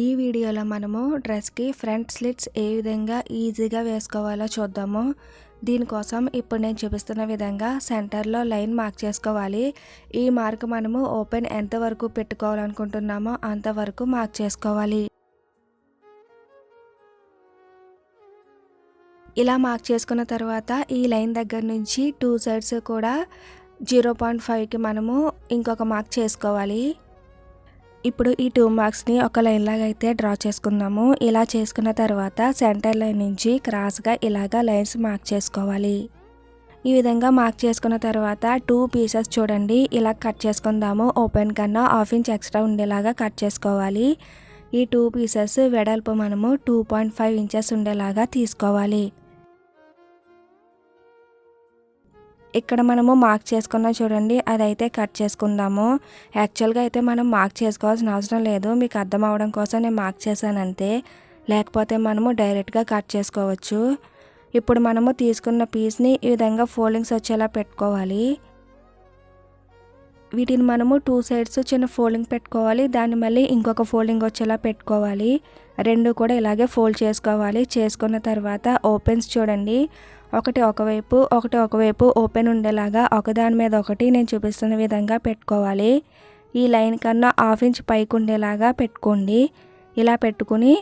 ఈ వీడియోలో మనము డ్రెస్కి ఫ్రంట్ స్లిట్స్ ఏ విధంగా ఈజీగా వేసుకోవాలో చూద్దాము. దీనికోసం ఇప్పుడు నేను చూపిస్తున్న విధంగా సెంటర్లో లైన్ మార్క్ చేసుకోవాలి. ఈ మార్క్ మనము ఓపెన్ ఎంతవరకు పెట్టుకోవాలనుకుంటున్నామో అంతవరకు మార్క్ చేసుకోవాలి. ఇలా మార్క్ చేసుకున్న తర్వాత ఈ లైన్ దగ్గర నుంచి టూ సైడ్స్ కూడా జీరో పాయింట్ ఫైవ్కి మనము ఇంకొక మార్క్ చేసుకోవాలి. ఇప్పుడు ఈ టూ మార్క్స్ని ఒక లైన్ లాగా అయితే డ్రా చేసుకుందాము. ఇలా చేసుకున్న తర్వాత సెంటర్ లైన్ నుంచి క్రాస్గా ఇలాగా లైన్స్ మార్క్ చేసుకోవాలి. ఈ విధంగా మార్క్ చేసుకున్న తర్వాత టూ పీసెస్ చూడండి. ఇలా కట్ చేసుకుందాము. ఓపెన్ కన్నా హాఫ్ ఇంచ్ ఎక్స్ట్రా ఉండేలాగా కట్ చేసుకోవాలి. ఈ టూ పీసెస్ వెడల్పు మనము టూ పాయింట్ ఫైవ్ ఇంచెస్ ఉండేలాగా తీసుకోవాలి. ఇక్కడ మనము మార్క్ చేసుకున్న చూడండి అదైతే కట్ చేసుకుందాము. యాక్చువల్గా అయితే మనం మార్క్ చేసుకోవాల్సిన అవసరం లేదు. మీకు అర్థం అవడం కోసం నేను మార్క్ చేశాను అంతే. లేకపోతే మనము డైరెక్ట్గా కట్ చేసుకోవచ్చు. ఇప్పుడు మనము తీసుకున్న పీస్ని ఈ విధంగా ఫోల్డింగ్స్ వచ్చేలా పెట్టుకోవాలి. వీటిని మనము టూ సైడ్స్ చిన్న ఫోల్డింగ్ పెట్టుకోవాలి. దాన్ని మళ్ళీ ఇంకొక ఫోల్డింగ్ వచ్చేలా పెట్టుకోవాలి. రెండు కూడా ఇలాగే ఫోల్డ్ చేసుకోవాలి. చేసుకున్న తర్వాత ఓపెన్స్ చూడండి. ఒకటి ఒకవైపు ఒకటి ఒకవైపు ఓపెన్ ఉండేలాగా ఒకదాని మీద ఒకటి నేను చూపిస్తున్న విధంగా పెట్టుకోవాలి. ఈ లైన్ కన్నా హాఫ్ ఇంచ్ పైకి ఉండేలాగా పెట్టుకోండి. ఇలా పెట్టుకుని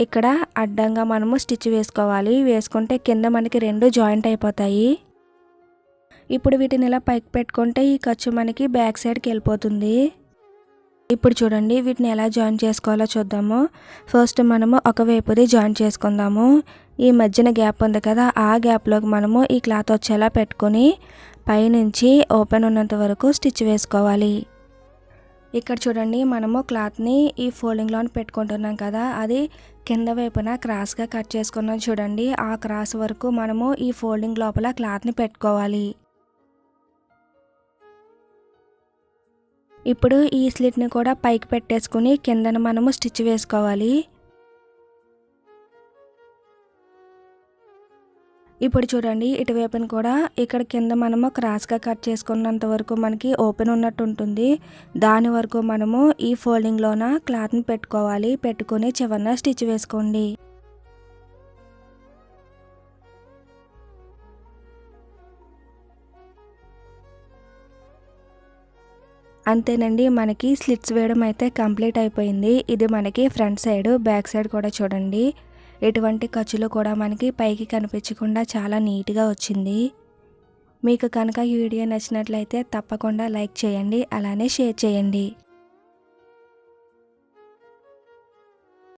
ఇక్కడ అడ్డంగా మనము స్టిచ్ వేసుకోవాలి. వేసుకుంటే కింద మనకి రెండు జాయింట్ అయిపోతాయి. ఇప్పుడు వీటిని ఇలా పైకి పెట్టుకుంటే ఈ ఖర్చు మనకి బ్యాక్ సైడ్కి వెళ్ళిపోతుంది. ఇప్పుడు చూడండి వీటిని ఎలా జాయిన్ చేసుకోవాలో చూద్దాము. ఫస్ట్ మనము ఒకవైపుది జాయిన్ చేసుకుందాము. ఈ మధ్యన గ్యాప్ ఉంది కదా ఆ గ్యాప్లోకి మనము ఈ క్లాత్ వచ్చేలా పెట్టుకొని పైనుంచి ఓపెన్ ఉన్నంత వరకు స్టిచ్ వేసుకోవాలి. ఇక్కడ చూడండి మనము క్లాత్ని ఈ ఫోల్డింగ్లో పెట్టుకుంటున్నాం కదా అది కింద వైపున క్రాస్గా కట్ చేసుకున్నాం చూడండి. ఆ క్రాస్ వరకు మనము ఈ ఫోల్డింగ్ లోపల క్లాత్ని పెట్టుకోవాలి. ఇప్పుడు ఈ స్లిట్ని కూడా పైకి పెట్టేసుకుని కిందన మనము స్టిచ్ వేసుకోవాలి. ఇప్పుడు చూడండి ఇటువైపున కూడా ఇక్కడ కింద మనము క్రాస్గా కట్ చేసుకున్నంత వరకు మనకి ఓపెన్ ఉన్నట్టు ఉంటుంది. దాని వరకు మనము ఈ ఫోల్డింగ్లోన క్లాత్ని పెట్టుకోవాలి. పెట్టుకొని చివరిన స్టిచ్ వేసుకోండి. అంతేనండి మనకి స్లిట్స్ వేయడం అయితే కంప్లీట్ అయిపోయింది. ఇది మనకి ఫ్రంట్ సైడ్ బ్యాక్ సైడ్ కూడా చూడండి. ఎటువంటి ఖర్చులు కూడా మనకి పైకి కనిపించకుండా చాలా నీట్గా వచ్చింది. మీకు కనుక ఈ వీడియో నచ్చినట్లయితే తప్పకుండా లైక్ చేయండి అలానే షేర్ చేయండి.